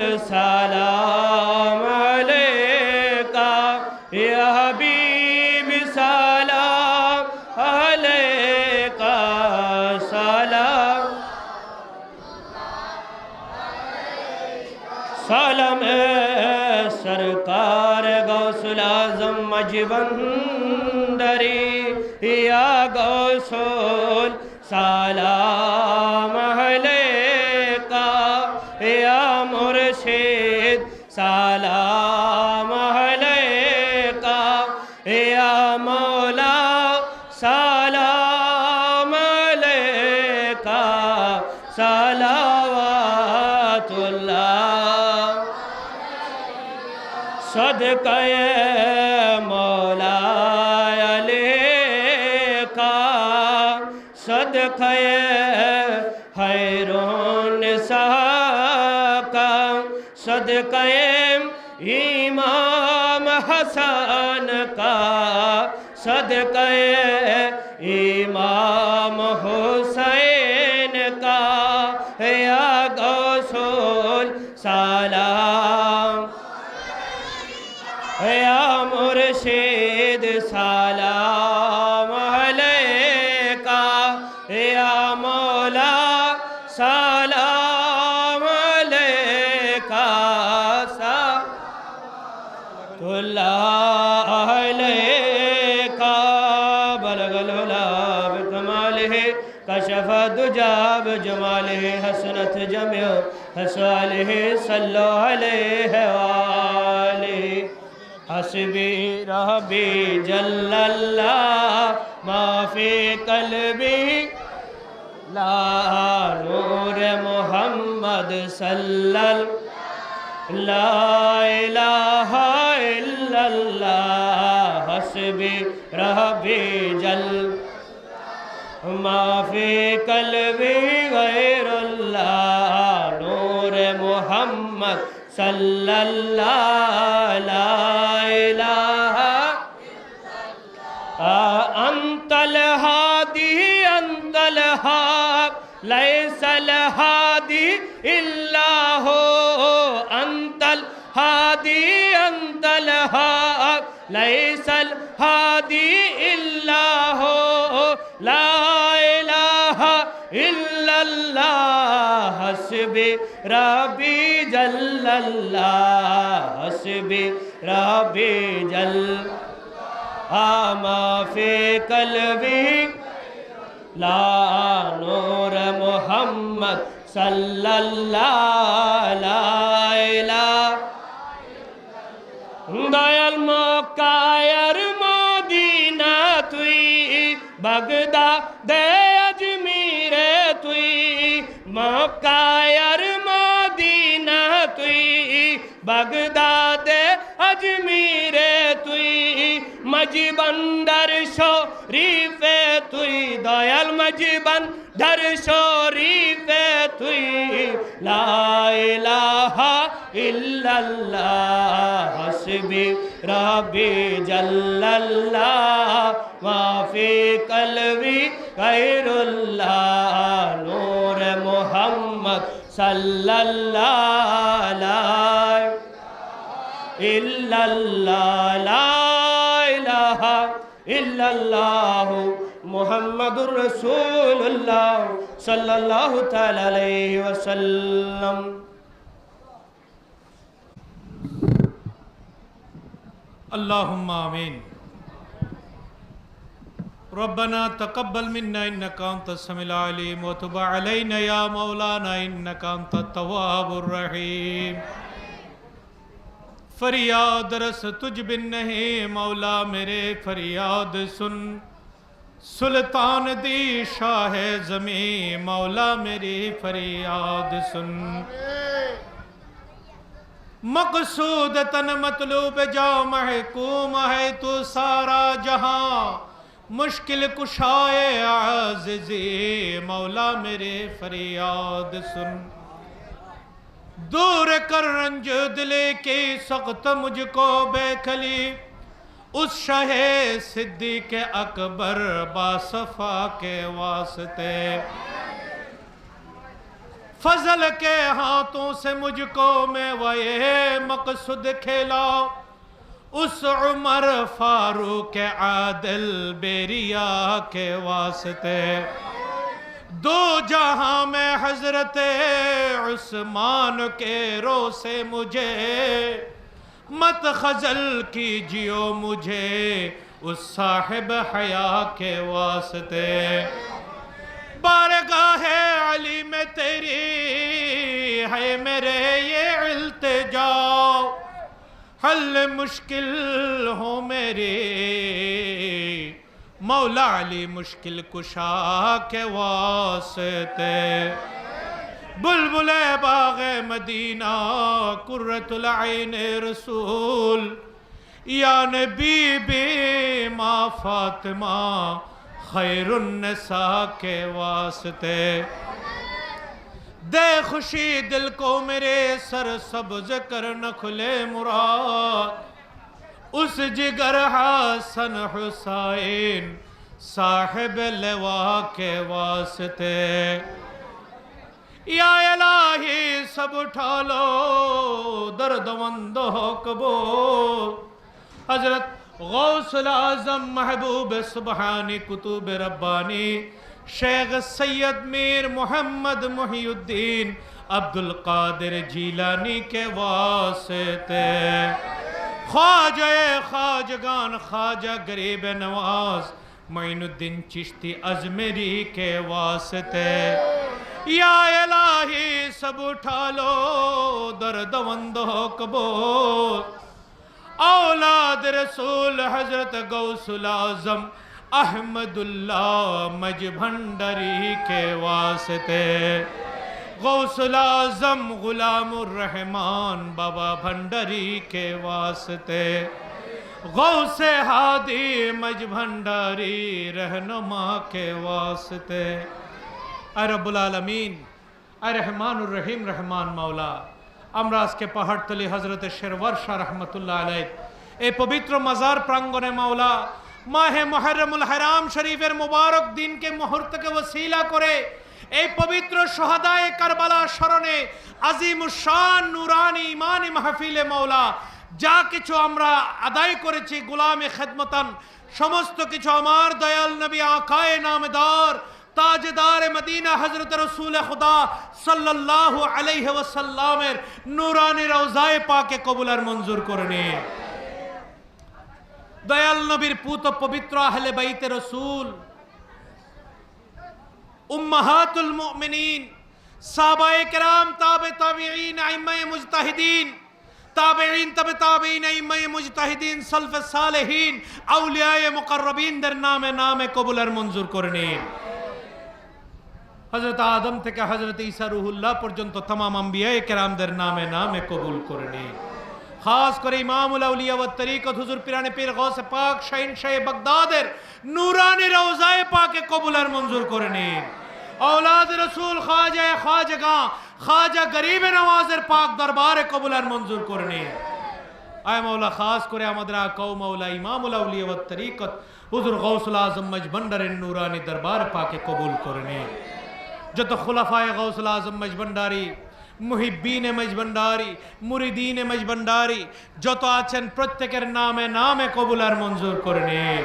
سلام عليك يا حبيبي سلام عليك سلام سلام اے سرکار غوث العظم مجبندری، یا غوث سلام সালাম আলাইকা ইয়া মাওলা সালাম আলাইকা সালাওয়াতুল্লাহ। সদকায়ে মাওলা আলাইকা সদকায়ে হায়রুন সাহ صدقہ امام حسن کا صدقہ امام حسین کا یا غوث سالہ جاب جماله حسنت جمع حسواله صلو علیہ وآلہ حسبی ربی جل اللہ ما فی قلبی لا نور محمد صلی اللہ لا الہ আল্লাহ হসবে, রহবে জল। মাফে কলবে গৈরুল্লাহ নূর মোহাম্মদ সাল্লাল্লাহ অন্তল হাদি অন্তল হাব লাইসল হাদি ইল্লাহ هادي أنت لها ليس الهادي إلا هو لا إله إلا الله حسبي ربي جل الله حسبي ربي جل ما في قلبي لا نور محمد صلى الله বাগদা, দে আজমিরে তুই মক্কায়ার মদিনা তুই। বাগদাদে আজমিরে তুই, মজবন্দর শরীফে তুই। দয়াল মজবন্দর শরীফে তুই। লা ইলাহা ইল্লাল্লাহ, হাসবি রব্বি জাল্লাল্লাহ মা ফি কলবি গায়রুল্লাহ, নূর মুহাম্মদ সাল্লাল্লাহ, লা ইল্লাল্লাহ, লা ইলাহা ইল্লাল্লাহ, মুহাম্মাদুর রাসূলুল্লাহ সাল্লাল্লাহু তাআলা আলাইহি ওয়াসাল্লাম। اللهم آمين. ربنا تقبل منا إنك أنت السميع العليم وتب علينا يا مولانا إنك أنت التواب الرحيم. فرياد رس تجب بن نہیں مولا میرے فرياد سن. سلطان دی شاہ زمیں مولا میری فریاد سن. مقصود تن مطلوب جاؤ محکوم ہے تو سارا جہاں۔ مشکل کشائے عزیزی، مولا میرے فریاد سن۔ دور کر رنج دلے کی سخت مجھ کو بے کھلی۔ اس شہ صدیق اکبر باصفا کے واسطے۔ فضل کے ہاتھوں سے مجھ کو میں وہ مقصد کھیلا اس عمر فاروق عادل بیریا کے واسطے۔ دو جہاں میں حضرت عثمان کے رو سے مجھے۔ مت خزل کیجیو مجھے اس صاحب حیا کے واسطے۔ بارگاہ علی میں تیری، ہے میرے یہ التجا۔ حل مشکل ہو میرے مولا علی مشکل کشا کے واسطے۔ بلبل باغ مدینہ قرت العین رسول۔ یا نبی بی ماں فاطمہ خیر النساء کے واسطے۔ دے خوشی دل کو میرے سر سبز کر نکھلے مراد۔ اس جگر حسن حسائن صاحب لوا کے واسطے۔ یا الہی سب اٹھا لو، درد وندہ ہو کبو۔ حضرت غوث العظم محبوب سبحان کتب ربانی، شیخ سید میر محمد محی الدین عبدالقادر جیلانی کے واسطے۔ خواجہ خواجگان، خواجہ گریب نواز، معین الدین چشتی ازمری کے واسطے۔ یا الہی سب اٹھالو درد وند ہو اولاد رسول حضرت غوث العظم احمد اللہ مج بھنڈری کے واسطے۔ غوث العظم غلام الرحمن بابا بھنڈری کے واسطے۔ غوث ہادی مج بھنڈاری رہنما کے واسطے۔ اے رب العالمین، اے رحمان الرحیم، رحمان مولا আমরা আজকে পাহাড়তলি হজরতের শেরওয়ার শাহ রহমতুল্লাহ আলাই এই পবিত্র মাজার প্রাঙ্গণে মাওলা মাহে মহরমুল হারাম শরীফের মুবারক দিনকে মুহূর্তকে ওসিলা করে এই পবিত্র সোহাদায় কারবালা স্মরণে আজিম শান নুরানি ইমানি মাহফিলে মাওলা যা কিছু আমরা আদায় করেছি, গোলামে খেদমতান, সমস্ত কিছু আমার দয়াল নবী আকায় নামদার তাজদার মদিনা হজরত রসুল খুদা সাল্লাল্লাহু আলাইহি ওয়াসাল্লামের নূরানি রওজায়ে পাকে কবুল আর মঞ্জুর করে নিন দয়াল নবীর পুত পবিত্র আহলে বাইতে রসুল উম্মাহাতুল মুমিনিন সাহাবায়ে কেরাম তাবে তাবিঈন আইম্মায়ে মুজতাহিদিন তাবেঈন তবে তাবেঈন আইম্মায়ে মুজতাহিদিন সলফে সালেহিন আউলিয়ায়ে মুকাররবিনদের নামে নামে কবুল আর মঞ্জুর করে حضرت آدم থেকে حضرت عیسیٰ روح اللہ پر جن تو تمام انبیاء اکرام در نام نام قبول নিন خاص کر امام الاولیاء و طریقت حضور پیران پیر غوث پاک، شاہین شاہ بغدادের نوران روزہ پاک قبول আর منظور করে اولاد رسول خواجہ خواجگاں، خواجہ گریب نوازر پاک دربار قبول আর منظور করে اے مولا، خاص کر احمد را قوم مولا امام الاولیاء و طریقت حضور غوث العظم مجبندر نوران دربار پاک قبول করে যত খুলাফায় গৌসুল আজম মজবন্ডারি, মুহিব্বিনে মজবন্ডারি, মুরিদিনে মজবন্ডারি, যত আছেন প্রত্যেকের নামে নামে কবুল আর মঞ্জুর করে নিন।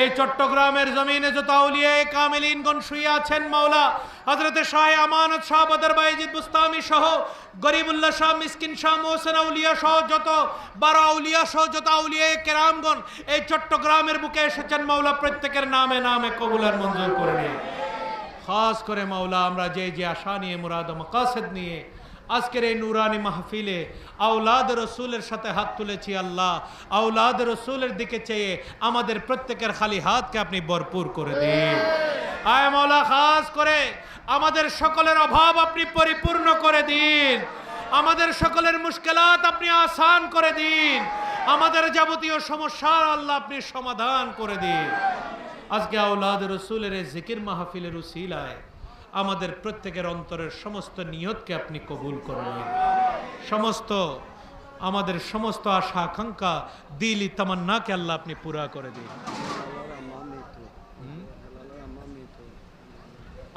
এই চট্টগ্রামের জমিনে যত আউলিয়া কামিলিনগণ শুয়ে আছেন মাওলা হজরতে শাহ আমানত শাহ বদর বাইজিদ বুস্তামি সহ, গরিবুল্লাহ শাহ, মিসকিন শাহ মোহসেন আউলিয়া সহ যত, বারো আউলিয়া সহ যত আউলিয়া কেরামগণ, এই চট্টগ্রামের বুকে এসেছেন মাওলা, প্রত্যেকের নামে নামে কবুল আর মঞ্জুর করে নিন। খাস করে মাওলা, আমরা যে যে আশা নিয়ে, মুরাদ মকাসেদ নিয়ে আজকের এই নুরানি মাহফিলে আউলাদ রসুলের সাথে হাত তুলেছি আল্লাহ। আউলাদ রসুলের দিকে চেয়ে আমাদের প্রত্যেকের খালি হাতকে আপনি ভরপুর করে দিন। আয় মাওলা, খাস করে আমাদের সকলের অভাব আপনি পরিপূর্ণ করে দিন। আমাদের সকলের মুশকিলাত আপনি আসান করে দিন। আমাদের যাবতীয় সমস্যার আল্লাহ আপনি সমাধান করে দিন। আজকে আউলাদ রসুলের এই জিকির মাহফিলের উসিলায় আমাদের প্রত্যেকের অন্তরের সমস্ত নিয়তকে আপনি কবুল করে নিন সমস্ত আমাদের সমস্ত আশা, আকাঙ্ক্ষা দিলি তামান্নাকে আল্লাহ আপনি পুরা করে দিন।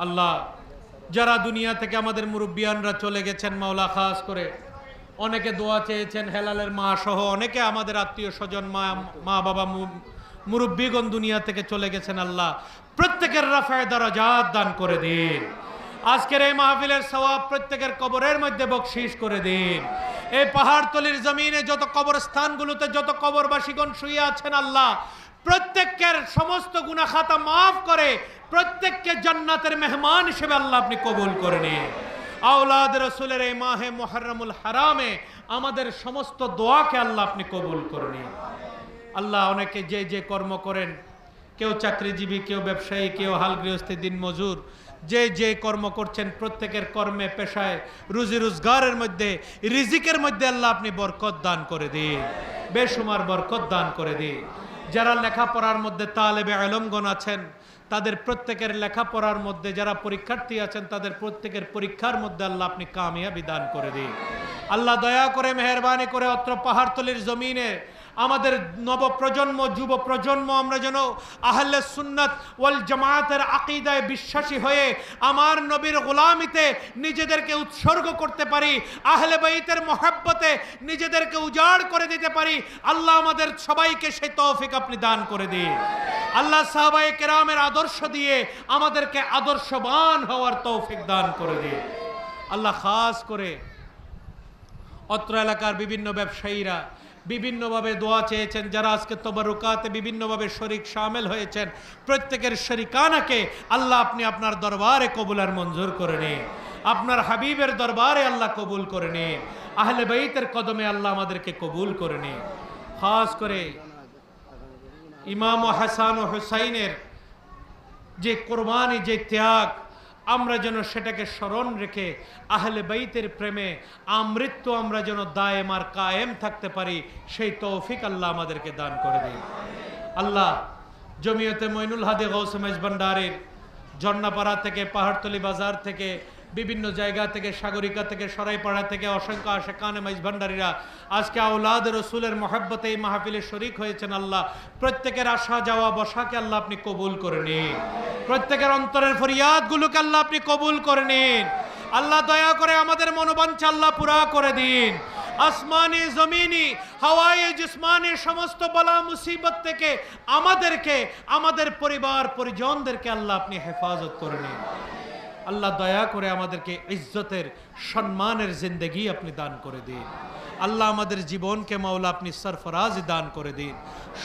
আল্লাহ, যারা দুনিয়া থেকে আমাদের মুরব্বিয়ানরা চলে গেছেন মাওলা, খাস করে অনেকে দোয়া চেয়েছেন হেলালের মা সহ অনেকে আমাদের আত্মীয় স্বজন, মা মা বাবা মুরব্বিগণ দুনিয়া থেকে চলে গেছেন আল্লাহ। প্রত্যেকের রাফায় দরাজাত দান করে দিন। আজকের এই মাহফিলের সওয়াব প্রত্যেকের কবরের মধ্যে বকশিস করে দিন। এই পাহাড়তলির জমিনে যত কবরস্থানগুলোতে যত কবরবাসীগণ শুয়ে আছেন আল্লাহ, প্রত্যেকের সমস্ত গুনাহ খাতা মাফ করে প্রত্যেককে জান্নাতের মেহমান হিসেবে আল্লাহ আপনি কবুল করে নিন। আওলাদ রসুলের এই মাহে মোহাররমুল হারামে আমাদের সমস্ত দোয়াকে আল্লাহ আপনি কবুল করে নিন। আল্লাহ অনেকে যে যে কর্ম করেন, কেউ চাকরিজীবী, কেউ ব্যবসায়ী, কেউ হাল গৃহস্থী দিন মজুর, যে যে কর্ম করছেন প্রত্যেকের কর্মে, পেশায় রুজি রোজগারের মধ্যে, রিজিকের মধ্যে আল্লাহ আপনি বরকত দান করে দিন বেসুমার বরকত দান করে দিন। যারা লেখাপড়ার মধ্যে তালেবে আলমগণ আছেন, তাদের প্রত্যেকের লেখাপড়ার মধ্যে যারা পরীক্ষার্থী আছেন, তাদের প্রত্যেকের পরীক্ষার মধ্যে আল্লাহ আপনি কামিয়াবি দান করে দিন। আল্লাহ দয়া করে, মেহরবানি করে অত্র পাহাড়তলির জমিনে আমাদের নবপ্রজন্ম যুব প্রজন্ম আমরা যেন আহলে সুন্নাত ওয়াল জামায়াতের আকিদায় বিশ্বাসী হয়ে আমার নবীর গোলামিতে নিজেদেরকে উৎসর্গ করতে পারি, আহলে বাইতের মহাব্বতে নিজেদেরকে উজাড় করে দিতে পারি, আল্লাহ আমাদের সবাইকে সেই তৌফিক আপনি দান করে দিন। আল্লাহ সাহাবায়ে কেরামের আদর্শ দিয়ে আমাদেরকে আদর্শবান হওয়ার তৌফিক দান করে দিন। আল্লাহ খাস করে অত্র এলাকার বিভিন্ন ব্যবসায়ীরা বিভিন্নভাবে দোয়া চেয়েছেন, যারা আজকে তবরুকাতে বিভিন্নভাবে শরিক সামিল হয়েছেন, প্রত্যেকের শরিকানাকে আল্লাহ আপনি আপনার দরবারে কবুল আর মঞ্জুর করে নিন। আপনার হাবিবের দরবারে আল্লাহ কবুল করে নিন। আহলে বাইতের কদমে আল্লাহ আমাদেরকে কবুল করে নিন। খাস করে ইমাম হাসান ও হুসাইনের যে কোরবানি, যে ত্যাগ আমরা যেন সেটাকে স্মরণ রেখে আহলে বাইতের প্রেমে আমৃত্যু আমরা যেন দায়েম আর কায়েম থাকতে পারি, সেই তৌফিক আল্লাহ আমাদেরকে দান করে দিন। আল্লাহ, জমিয়তে মইনুল হাদে গৌসমেজ ভান্ডারের ঝর্ণাপাড়া থেকে পাহাড়তলি বাজার থেকে বিভিন্ন জায়গা থেকে, সাগরিকা থেকে, সরাইপাড়া থেকে, অসংখ্য আশেকানে মাইজ ভান্ডারীরা আজকে আউলাদ রসুলের মহাব্বতে এই মাহফিলে শরিক হয়েছেন আল্লাহ। প্রত্যেকের আসা যাওয়া, বসাকে আল্লাহ আপনি কবুল করে নিন। প্রত্যেকের অন্তরের ফরিয়াদগুলোকে আল্লাহ আপনি কবুল করে নিন। আল্লাহ দয়া করে আমাদের মনোবাঞ্ছা আল্লাহ পুরা করে দিন। আসমানি, জমিনি, হাওয়াই, জিসমানি, সমস্ত বলা, মুসিবত থেকে আমাদেরকে, আমাদের পরিবার, পরিজনদেরকে আল্লাহ আপনি হেফাজত করে নিন। আল্লাহ দয়া করে আমাদেরকে ইজ্জতের সম্মানের জিন্দগি আপনি দান করে দিন। আল্লাহ আমাদের জীবনকে মাওলা আপনি সরফরাজ দান করে দিন।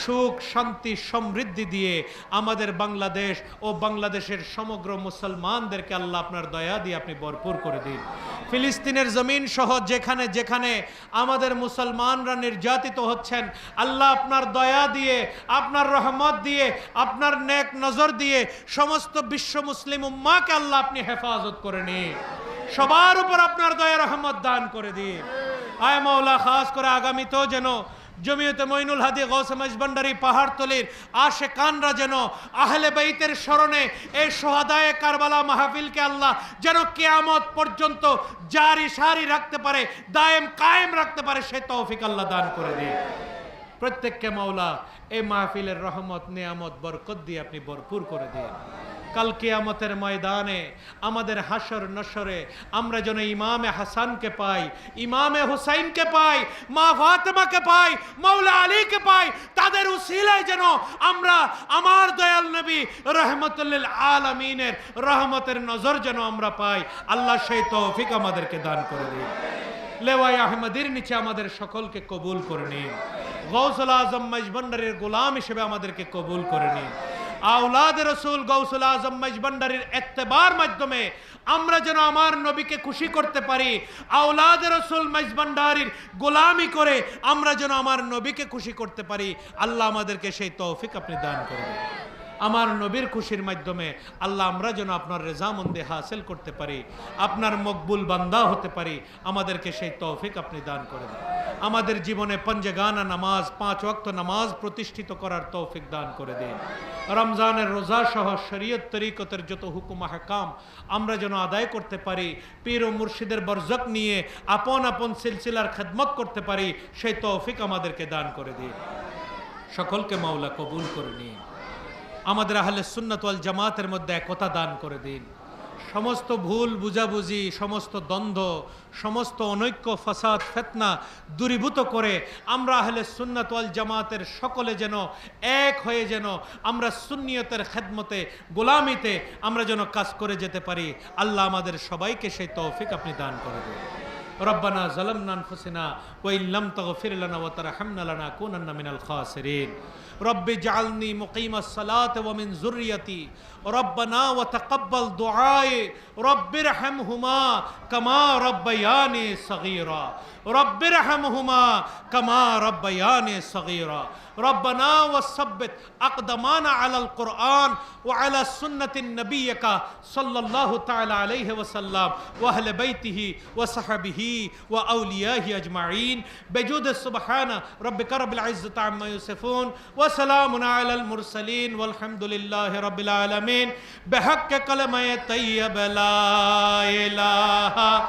সুখ, শান্তি, সমৃদ্ধি দিয়ে আমাদের বাংলাদেশ ও বাংলাদেশের সমগ্র মুসলমানদেরকে আল্লাহ আপনার দয়া দিয়ে আপনি ভরপুর করে দিন। ফিলিস্তিনের জমিন সহ যেখানে যেখানে আমাদের মুসলমানরা নির্যাতিত হচ্ছেন, আল্লাহ আপনার দয়া দিয়ে, আপনার রহমত দিয়ে, আপনার নেক নজর দিয়ে সমস্ত বিশ্ব মুসলিম উম্মাকে আল্লাহ আপনি হেফাজত করে নিন। সবার উপর আপনার দয়া রহমত দান করে দিন। আয় মাওলা, খাস করে আগামীতেও যেন জমিয়তে মইনুল হাদি গৌসমাজ ভান্ডারি পাহাড়তলির আশে কানরা যেন আহলে বাইতের স্মরণে এই সোহাদায় কারবালা মাহফিলকে আল্লাহ যেন কেয়ামত পর্যন্ত জারি সারি রাখতে পারে, দায়েম কায়েম রাখতে পারে, সে তৌফিক আল্লাহ দান করে দিয়ে প্রত্যেককে মাওলা এই মাহফিলের রহমত, নিয়ামত, বরকত দিয়ে আপনি ভরপুর করে দিন। কাল কিয়ামতের ময়দানে, আমাদের হাসর নসরে আমরা যেন ইমামে হাসানকে পাই, ইমামে হুসাইনকে পাই, মা ফাতেমাকে পাই মৌলা আলীকে পাই, তাদের উসিলায় যেন আমরা আমার দয়াল নবী রহমতুল্লিল আলমিনের রহমতের নজর যেন আমরা পাই। আল্লাহ সেই তৌফিক আমাদেরকে দান করে দিন। লেওয়াই আহমদের নিচে আমাদের সকলকে কবুল করে নিন। গৌসল আজম মজবন্ডারের গোলাম হিসেবে আমাদেরকে কবুল করে নিন। আউলাদ রসুল গৌসুল আজম মজবন্ডারির এত্তেবার মাধ্যমে আমরা যেন আমার নবীকে খুশি করতে পারি আউলাদ রসুল মজবন্ডারির গোলামি করে আমরা যেন আমার নবীকে খুশি করতে পারি। আল্লাহ আমাদেরকে সেই তৌফিক আপনি দান করবেন আমার নবীর খুশির মাধ্যমে আল্লাহ আমরা যেন আপনার রেজামন্দে হাসিল করতে পারি, আপনার মকবুল বান্দা হতে পারি, আমাদেরকে সেই তৌফিক আপনি দান করে দেন। আমাদের জীবনে পঞ্জগানা নামাজ, পাঁচ ওয়াক্ত নামাজ প্রতিষ্ঠিত করার তৌফিক দান করে দিন। রমজানের রোজা সহ শরীয়ত তরিকতের যত হুকুম হাকাম আমরা যেন আদায় করতে পারি, পীর ও মুর্শিদের বরজক নিয়ে আপন আপন সিলসিলার খেদমত করতে পারি, সেই তৌফিক আমাদেরকে দান করে দিন। সকলকে মাওলা কবুল করে নিন। আমাদের আহলে সুন্নত ওয়াল জামাতের মধ্যে একতা দান করে দিন। সমস্ত ভুল, বুঝাবুঝি, সমস্ত দ্বন্দ্ব, সমস্ত অনৈক্য, ফাসাদ, ফেতনা দূরীভূত করে আমরা আহলে সুন্নাত ওয়াল জামাতের সকলে যেন এক হয়ে যেন আমরা সুন্নিয়তের খেদমতে, গোলামিতে আমরা যেন কাজ করে যেতে পারি। আল্লাহ আমাদের সবাইকে সেই তৌফিক আপনি দান করে দেন। ربنا ظلمنا أنفسنا وإن لم تغفر لنا وترحمنا لنكونن من الخاسرين. رب اجعلني مقيم الصلاة ومن ذريتي. ربنا وتقبل دعائي. رب ارحمهما كما ربياني صغيرا. رب ارحمهما كما ربياني صغيرا. ربنا وثبت اقدامنا على القرآن وعلى سنة نبيك صلى الله تعالى عليه وسلم وأهل بيته وصحبه وأوليائه أجمعين. بجود سبحان ربك رب العزة عما يصفون وسلام على المرسلين والحمد لله رب العالمين. بحق كلمة طيب لا إله